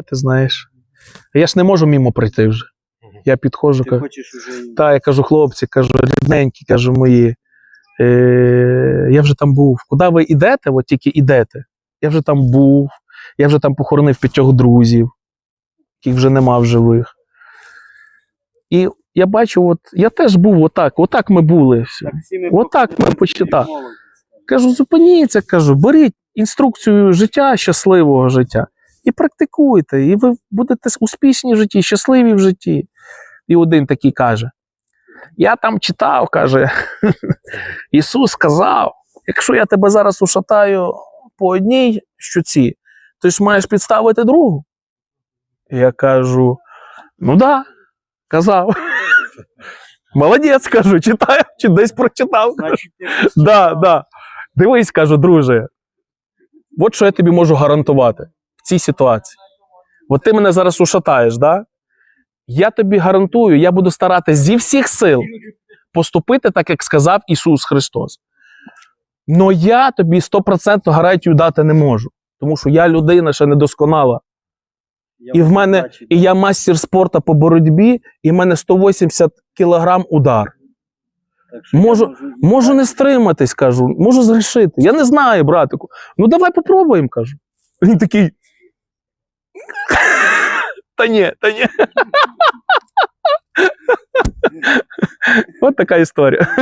ти знаєш. Я ж не можу мімо пройти вже. Я підходжу, Ти кажу, хочеш уже. та, я кажу, хлопці, кажу, рідненькі, кажу, мої. Е, я вже там був. Куди ви йдете, от тільки йдете. Я вже там був, я вже там похоронив п'ятьох друзів, яких вже нема в живих. І я бачу, от я теж був отак, отак ми були. Так, ми Отак ми почитали. Кажу, зупиніться, кажу, беріть інструкцію життя, щасливого життя, і практикуйте, і ви будете успішні в житті, щасливі в житті. І один такий каже: Я там читав, каже, Ісус сказав: якщо я тебе зараз ушатаю по одній щуці, ти ж маєш підставити другу. Я кажу: ну да, казав. Молодець, кажу, читаю, чи десь прочитав. Значить, Да, да. Дивись, кажу, друже. От що я тобі можу гарантувати в цій ситуації. От ти мене зараз ушатаєш, да? Я тобі гарантую, я буду старатися зі всіх сил поступити так, як сказав Ісус Христос. Но я тобі 100% гарантію дати не можу. Тому що я людина ще недосконала. Я І в мене, і я мастер спорту по боротьбі, і в мене 180 кілограм удар. Можу- Можу не стриматись, кажу, можу зрішити. Я не знаю, братику. Ну давай попробуємо, кажу. Він такий. Та ні, та ні. От така історія.